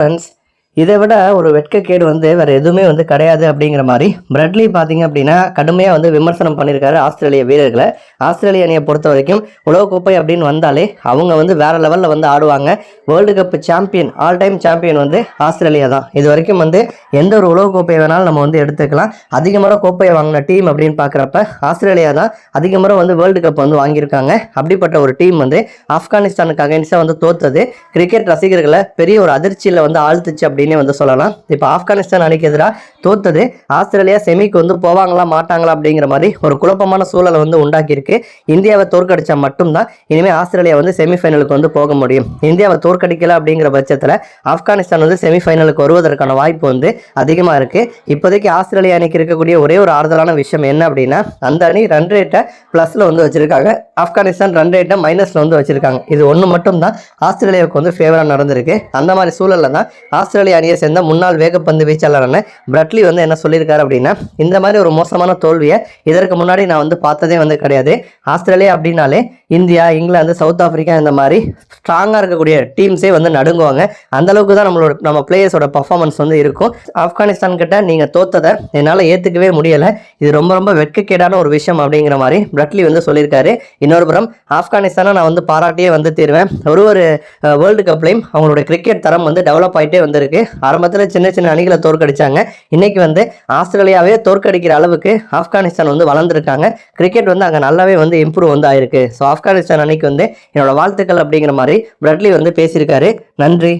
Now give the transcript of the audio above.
Friends இதை விட ஒரு வெட்கக்கேடு வந்து வேறு எதுவுமே வந்து கிடையாது அப்படிங்கிற மாதிரி பிரெட்லி பார்த்தீங்க அப்படின்னா கடுமையாக வந்து விமர்சனம் பண்ணியிருக்காரு ஆஸ்திரேலிய வீரர்களை. ஆஸ்திரேலிய அணியை பொறுத்த வரைக்கும் உலகக்கோப்பை அப்படின்னு வந்தாலே அவங்க வந்து வேற லெவலில் வந்து ஆடுவாங்க. World cup champion all time champion வந்து ஆஸ்திரேலியா தான். இது வரைக்கும் வந்து எந்த ஒரு உலகக்கோப்பையை வேணாலும் நம்ம வந்து எடுத்துக்கலாம். அதிகமாக கோப்பையை வாங்கின டீம் அப்படின்னு பார்க்குறப்ப ஆஸ்திரேலியா தான் அதிகமாக வந்து வேர்ல்டு கப் வந்து வாங்கியிருக்காங்க. அப்படிப்பட்ட ஒரு டீம் வந்து ஆப்கானிஸ்தானுக்கு அகைன்ஸ்டாக வந்து தோத்தது. கிரிக்கெட் ரசிகர்களை பெரிய ஒரு அதிர்ச்சியில் வந்து ஆழ்த்துச்சு அப்படின்னு வந்து சொல்லலாம். இப்போ ஆப்கானிஸ்தான் அணிக்கு எதிராக தோத்தது ஆஸ்திரேலியா செமிக்கு வந்து போவாங்களா மாட்டாங்களா அப்படிங்கிற மாதிரி ஒரு குழப்பமான சூழலை வந்து உண்டாக்கியிருக்கு. இந்தியாவை தோற்கடிச்சா மட்டும்தான் இனிமேல் ஆஸ்திரேலியா வந்து செமிஃபைனலுக்கு வந்து போக முடியும். இந்தியாவை தோற்கடிக்கல அப்படிங்கிற பட்சத்தில் ஆப்கானிஸ்தான் வந்து செமிஃபைனலுக்கு வருவதற்கான வாய்ப்பு வந்து அதிகமாக இருக்குது இப்போதைக்கு ஆஸ்திரேலியா அணிக்கு இருக்கக்கூடிய ஒரே ஒரு ஆறுதலான விஷயம் என்ன அப்படின்னா அந்த அணி ரன் ரேட்டை ப்ளஸில் வந்து வச்சுருக்காங்க. ஆப்கானிஸ்தான் ரன் ரேட்டை மைனஸில் வந்து வச்சுருக்காங்க. இது ஒன்று மட்டும்தான் ஆஸ்திரேலியாவுக்கு வந்து ஃபேவராக நடந்திருக்கு. அந்த மாதிரி சூழலில் தான் ஆஸ்திரேலியா அணியை சேர்ந்த முன்னாள் வேகப்பந்து வீச்சாளரான பிரட்லி வந்து என்ன சொல்லியிருக்காரு அப்படின்னா இந்த மாதிரி ஒரு மோசமான தோல்வியை இதற்கு முன்னாடி நான் வந்து பார்த்ததே வந்து கிடையாது. ஆஸ்திரேலியா அப்படின்னாலே இந்தியா இங்கிலாந்து சவுத் ஆப்பிரிக்கா இந்த மாதிரி ஸ்ட்ராங்காக இருக்கக்கூடிய டீம்ஸே வந்து நடுங்குவாங்க. அந்த அளவுக்கு தான் நம்மளோட நம்ம பிளேயர்ஸோட பர்ஃபார்மன்ஸ் வந்து இருக்கும். ஆப்கானிஸ்தான் கிட்ட நீங்கள் தோத்ததை என்னால் ஏற்றுக்கவே முடியலை. இது ரொம்ப ரொம்ப வெட்கக்கேடான ஒரு விஷயம் அப்படிங்கிற மாதிரி பிரட்லி வந்து சொல்லியிருக்காரு. இன்னொரு புறம் ஆப்கானிஸ்தானை நான் வந்து பாராட்டியே வந்து தீருவேன். ஒரு ஒரு வேர்ல்டு கப்லையும் அவங்களோட கிரிக்கெட் தரம் வந்து டெவலப் ஆகிட்டே வந்திருக்கு. ஆரம்பத்தில் சின்ன சின்ன அணிகளை தோற்கடிச்சாங்க. இன்னைக்கு வந்து ஆஸ்திரேலியாவே தோற்கடிக்கிற அளவுக்கு ஆப்கானிஸ்தான் வந்து வளர்ந்துருக்காங்க. கிரிக்கெட் வந்து அங்கே நல்லாவே வந்து இம்ப்ரூவ் வந்து ஆயிருக்கு. ஸோ ஆப்கானிஸ்தான் அணிக்கு வந்து என்னோட வாழ்த்துக்கள் அப்படிங்கிற மாதிரி பிரட்லி வந்து பேசியிருக்காரு. நன்றி.